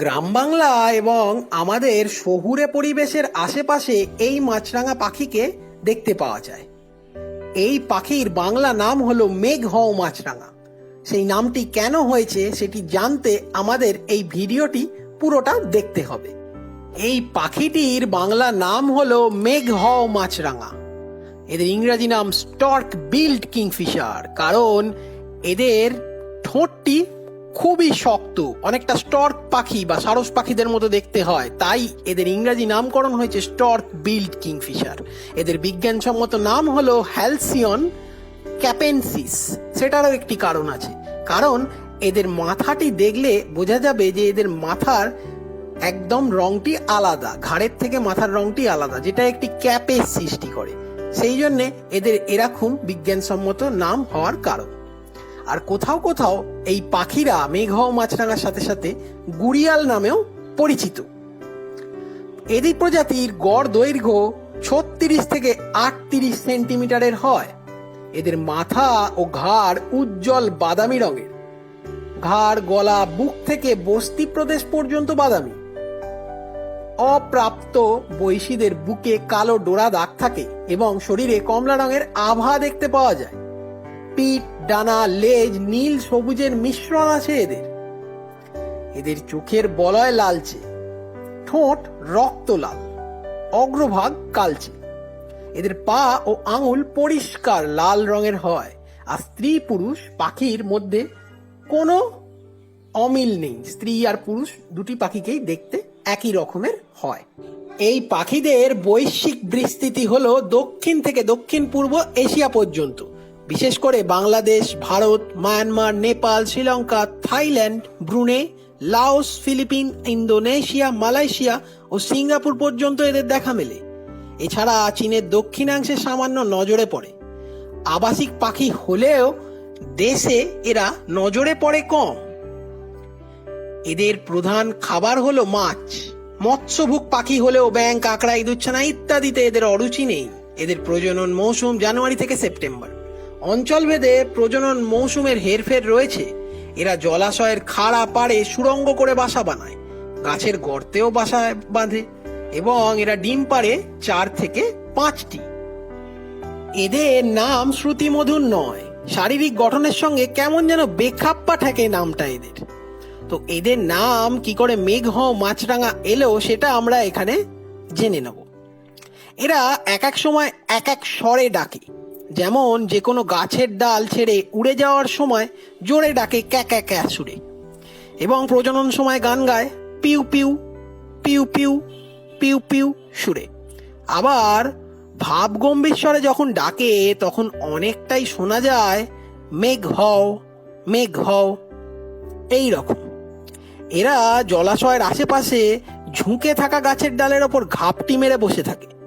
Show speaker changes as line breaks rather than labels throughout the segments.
গ্রাম বাংলা এবং আমাদের শহুরে পরিবেশের আশেপাশে এই মাছরাঙা পাখিকে দেখতে পাওয়া যায়। এই পাখির বাংলা নাম হলো মেঘ হও মাছরাঙা। সেই নামটি কেন হয়েছে সেটি জানতে আমাদের এই ভিডিওটি পুরোটা দেখতে হবে। এই পাখিটির বাংলা নাম হলো মেঘ হও মাছরাঙা। এদের ইংরাজি নাম স্টর্ক বিল্ড কিংফিশার, কারণ এদের ঠোঁটটি খুবই শক্ত, অনেকটা স্টর্ক পাখি বা সারস পাখিদের মতো দেখতে হয়। তাই এদের ইংরাজি নামকরণ হয়েছে স্টর্ক বিল্ড কিংফিশার। এদের বিজ্ঞানসম্মত নাম হলো হ্যালসিয়ন ক্যাপেনসিস। সেটারও একটি কারণ আছে। কারণ এদের মাথাটি দেখলে বোঝা যাবে যে এদের মাথার একদম রংটি আলাদা, ঘাড়ের থেকে মাথার রংটি আলাদা, যেটা একটি ক্যাপের সৃষ্টি করে। সেই জন্যে এদের এরকম বিজ্ঞানসম্মত নাম হওয়ার কারণ। আর কোথাও কোথাও এই পাখিরা মেঘ মাছরাঙার সাথে সাথে গুড়িয়াল নামেও পরিচিত। এদের প্রজাতির গড় দৈর্ঘ্য ছত্রিশ থেকে আটত্রিশ সেন্টিমিটারের হয়। এদের মাথা ও ঘাড় উজ্জ্বল বাদামি রঙের। ঘাড়, গলা, বুক থেকে বস্তি প্রদেশ পর্যন্ত বাদামি। অপ্রাপ্ত বৈশীদের বুকে কালো ডোরা দাগ থাকে এবং শরীরে কমলা রঙের আভা দেখতে পাওয়া যায়। পিঠ ডানা, লেজ, নীল, সবুজের মিশ্রণ আছে এদের। এদের চোখের বলয় লালচে, ঠোঁট রক্ত লাল অগ্রভাগ কালচে। এদের পা ও আঙুল পরিষ্কার লাল রঙের হয়, আর স্ত্রী পুরুষ পাখির মধ্যে কোনো অমিল নেই। স্ত্রী আর পুরুষ দুটি পাখিকেই দেখতে একই রকমের হয়। এই পাখিদের বৈশ্বিক বিস্তৃতি হলো দক্ষিণ থেকে দক্ষিণ পূর্ব এশিয়া পর্যন্ত। বিশেষ করে Bangladesh, Bharat, Myanmar, Nepal, Sri Lanka, Thailand, Brunei, Laos, Philippine, Indonesia, Malaysia ও সিঙ্গাপুর পর্যন্ত এদের দেখা মেলে। এছাড়া চীনের দক্ষিণাংশে সামান্য নজরে পড়ে। আবাসিক পাখি হলেও দেশে এরা নজরে পড়ে কম। এদের প্রধান খাবার হলো মাছ। মৎস্যভুক পাখি হলেও ব্যাং কাঁকড়া ইঁদুরছানা ইত্যাদিতে এদের অরুচি নেই। এদের প্রজনন মৌসুম জানুয়ারি থেকে সেপ্টেম্বর। অঞ্চলভেদে প্রজনন মৌসুমের হেরফের রয়েছে। এরা জলাশয়ের খাড়া পাড়ে সুরঙ্গ করে বাসা বানায়, গাছের গর্তেও বাসা বাঁধে এবং এরা ডিম পাড়ে চার থেকে পাঁচটি। এদের নাম শ্রুতিমধুর নয়। শারীরিক গঠনের সঙ্গে কেমন যেন বেখাপ্পা ঠেকে নামটা এদের। তো এদের নাম কি করে মেঘ মাছরাঙা এলো সেটা আমরা এখানে জেনে নেব। এরা এক এক সময় এক এক স্বরে ডাকে। যেমন যে কোনো গাছের ডাল ছেড়ে উড়ে যাওয়ার সময় জোরে ডাকে ক্যা ক্যা ক্যা সুরে। এবং প্রজনন সময় গান গায় পিউ পিউ পিউ পিউ পিউ পিউ সুরে। আবার ভাব গম্ভীর স্বরে যখন ডাকে, তখন অনেকটাই শোনা যায়, মেঘ হও মেঘ হও। এই রকম। এরা জলাশয়ের আশেপাশে ঝুঁকে থাকা গাছের ডালের ওপর ঘাপটি মেরে বসে থাকে।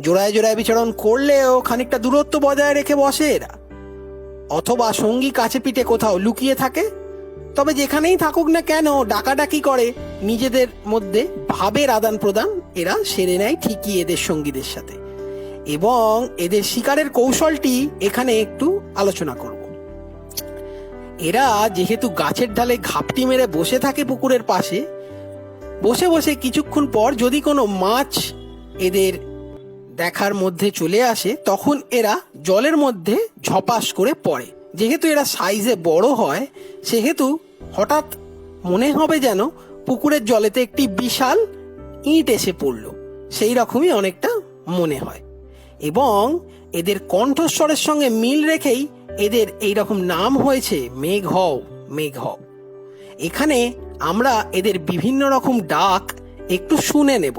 জোড়ায় জোড়ায় বিচরণ করলেও খানিকটা দূরত্ব বজায় রেখে বসে এরা। অথবা সঙ্গী কাছে পিঠে কোথাও লুকিয়ে থাকে, তবে যেখানেই থাকুক না কেন ডাকাডাকি করে। নিজেদের মধ্যে ভাবের আদান প্রদান এরা সেরে নেয় ঠিকই এদের সঙ্গীদের সাথে। এবং এদের শিকারের কৌশলটি এখানে একটু আলোচনা করব। এরা যেহেতু গাছের ডালে ঘাপটি মেরে বসে থাকে পুকুরের পাশে, বসে বসে কিছুক্ষণ পর যদি কোনো মাছ এদের দেখার মধ্যে চলে আসে, তখন এরা জলের মধ্যে ঝপাস করে পড়ে। যেহেতু এরা সাইজে বড় হয়, সেহেতু হঠাৎ মনে হবে যেন পুকুরের জলেতে একটি বিশাল ইঁট এসে পড়ল। সেই রকমই অনেকটা মনে হয়। এবং এদের কণ্ঠস্বরের সঙ্গে মিল রেখেই এদের এই রকম নাম হয়েছে মেঘ হও মেঘ হও এখানে আমরা এদের বিভিন্ন রকম ডাক একটু শুনে নেব।